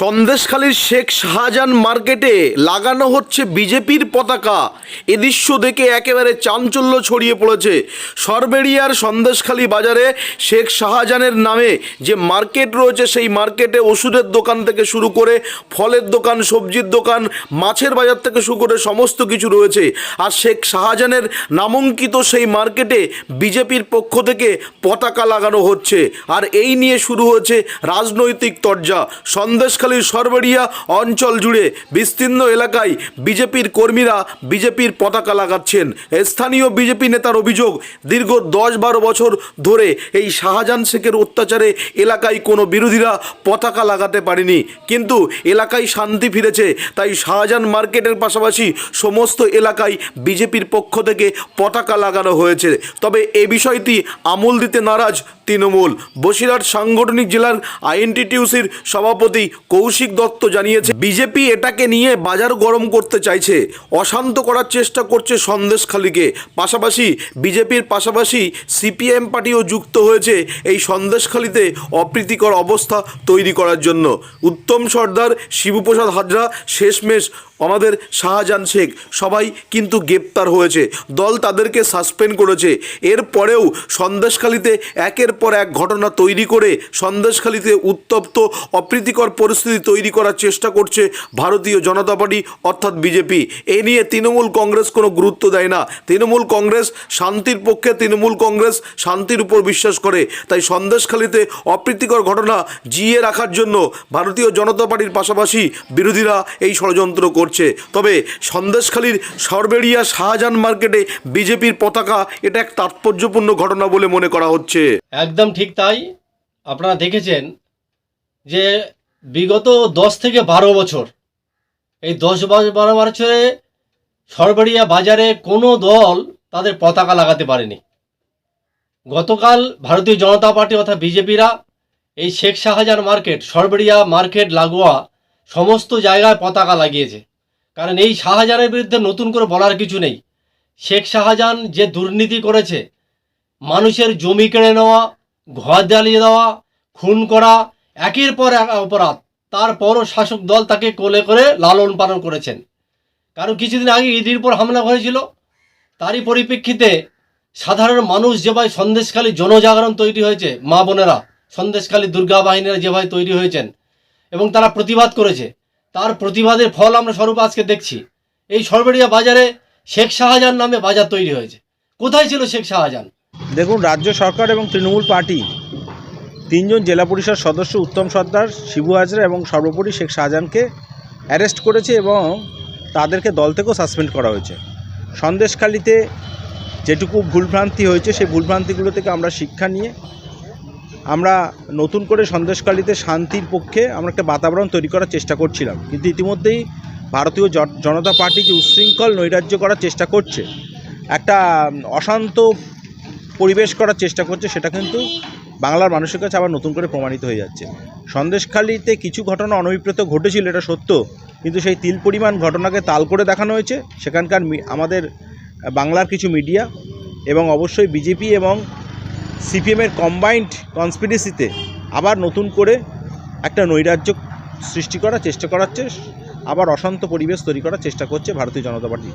সন্দেশখালীর শেখ শাহজাহান মার্কেটে লাগানো হচ্ছে বিজেপির পতাকা। এ দৃশ্য দেখে একেবারে চাঞ্চল্য ছড়িয়ে পড়েছে। সরবেরিয়ার সন্দেশখালী বাজারে শেখ শাহজাহানের নামে যে মার্কেট রয়েছে, সেই মার্কেটে ওষুধের দোকান থেকে শুরু করে ফলের দোকান, সবজির দোকান, মাছের বাজার থেকে শুরু করে সমস্ত কিছু রয়েছে। আর শেখ শাহজাহানের নামাঙ্কিত সেই মার্কেটে বিজেপির পক্ষ থেকে পতাকা লাগানো হচ্ছে। আর এই নিয়ে শুরু হয়েছে রাজনৈতিক তরজা। সন্দেশখালীর সরবেরিয়া অঞ্চল জুড়ে বিস্তীর্ণ এলাকায় বিজেপির কর্মীরা বিজেপির পতাকা লাগাচ্ছেন। স্থানীয় বিজেপি নেতার অভিযোগ, দীর্ঘ দশ বারো বছর ধরে এই শাহজাহান শেখের অত্যাচারে এলাকায় কোনো বিরোধীরা পতাকা লাগাতে পারেনি। কিন্তু এলাকায় শান্তি ফিরেছে, তাই শাহজাহান মার্কেটের পাশাপাশি সমস্ত এলাকায় বিজেপির পক্ষ থেকে পতাকা লাগানো হয়েছে। তবে এ বিষয়টি আমল দিতে নারাজ তৃণমূল। বসিরহাট সাংগঠনিক জেলার আইএনটিটিউসির সভাপতি কৌশিক দত্ত জানিয়েছে, বিজেপি এটাকে নিয়ে বাজার গরম করতে চাইছে। অশান্ত করার চেষ্টা করছে সন্দেশখালীকে। পাশাপাশি বিজেপির পাশাপাশি সিপিএম পার্টিও যুক্ত হয়েছে এই সন্দেশখালীতে অপ্রীতিকর অবস্থা তৈরি করার জন্য। উত্তম সর্দার, শিবপ্রসাদ হাজরা, শেষমেশ আমাদের শাহজাহান শেখ, সবাই কিন্তু গ্রেপ্তার হয়েছে। দল তাদেরকে সাসপেন্ড করেছে। এরপরেও সন্দেশখালীতে একের পর এক ঘটনা তৈরি করে সন্দেশখালীতে উত্তপ্ত, অপ্রীতিকর পরিস্থিতি তৈরি করার চেষ্টা করছে ভারতীয় জনতা পার্টি, অর্থাৎ বিজেপি। এ নিয়ে তৃণমূল কংগ্রেস কোনো গুরুত্ব দেয় না। তৃণমূল কংগ্রেস শান্তির পক্ষে তৃণমূল কংগ্রেস শান্তির উপর বিশ্বাস করে। তাই সন্দেশখালীতে অপ্রীতিকর ঘটনা জিয়ে রাখার জন্য ভারতীয় জনতা পার্টির পাশাপাশি বিরোধীরা এই ষড়যন্ত্র করছে। তবে সন্দেশখালীর সরবেরিয়া শাহজাহান মার্কেটে বিজেপির পতাকা, এটা এক তাৎপর্যপূর্ণ ঘটনা বলে মনে করা হচ্ছে। একদম ঠিক তাই। আপনারা দেখেছেন যে বিগত দশ থেকে বারো বছর, এই দশ বারো বছরে সরবরিয়া বাজারে কোনো দল তাদের পতাকা লাগাতে পারেনি। গতকাল ভারতীয় জনতা পার্টি অর্থাৎ বিজেপিরা এই শেখ শাহজাহান মার্কেট, সরবরিয়া মার্কেট লাগোয়া সমস্ত জায়গায় পতাকা লাগিয়েছে। কারণ এই শাহজাহানের বিরুদ্ধে নতুন করে বলার কিছু নেই। শেখ শাহজাহান যে দুর্নীতি করেছে, মানুষের জমি কেড়ে নেওয়া ঘর জ্বালিয়ে দেওয়া, খুন করা, একের পর এক অপরাধ। তারপরও শাসক দল তাকে কোলে করে লালন পালন করেছেন। কারণ কিছুদিন আগে ইডির উপর হামলা হয়েছিল। তারই পরিপ্রেক্ষিতে সাধারণ মানুষ যেভাবে সন্দেশখালী জনজাগরণ তৈরি হয়েছে, মা বোনেরা সন্দেশখালী দুর্গা বাহিনীরা যেভাবে তৈরি হয়েছেন এবং তারা প্রতিবাদ করেছে, তার প্রতিবাদের ফল আমরা স্বরূপ আজকে দেখছি। এই সরবেরিয়া বাজারে শেখ শাহজাহান নামে বাজার তৈরি হয়েছে। কোথায় ছিল শেখ শাহজাহান? দেখুন, রাজ্য সরকার এবং তৃণমূল পার্টি, তিনজন জেলা পরিষদ সদস্য উত্তম সর্দার, শিবু হাজরা এবং সর্বোপরি শেখ শাহজাহানকে অ্যারেস্ট করেছে এবং তাদেরকে দল থেকেও সাসপেন্ড করা হয়েছে। সন্দেশখালিতে যেটুকু ভুলভ্রান্তি হয়েছে, সেই ভুলভ্রান্তিগুলো থেকে আমরা শিক্ষা নিয়ে, আমরা নতুন করে সন্দেশখালিতে শান্তির পক্ষে আমরা একটা বাতাবরণ তৈরি করার চেষ্টা করছিলাম। কিন্তু ইতিমধ্যেই ভারতীয় জনতা পার্টি যে উচ্ছৃঙ্খল নৈরাজ্য করার চেষ্টা করছে। একটা অশান্ত পরিবেশ করার চেষ্টা করছে, সেটা কিন্তু বাংলার মানুষের কাছে আবার নতুন করে প্রমাণিত হয়ে যাচ্ছে। সন্দেশখালিতে কিছু ঘটনা অনভিপ্রেত ঘটেছিল, এটা সত্য, কিন্তু সেই তিল পরিমাণ ঘটনাকে তাল করে দেখানো হয়েছে। সেখানকার আমাদের বাংলার কিছু মিডিয়া এবং অবশ্যই বিজেপি এবং সিপিএমের কম্বাইন্ড কনস্পিরেসিতে আবার নতুন করে একটা নৈরাজ্য সৃষ্টি করার চেষ্টা করাচ্ছে, আবার অশান্ত পরিবেশ তৈরি করার চেষ্টা করছে ভারতীয় জনতা পার্টি।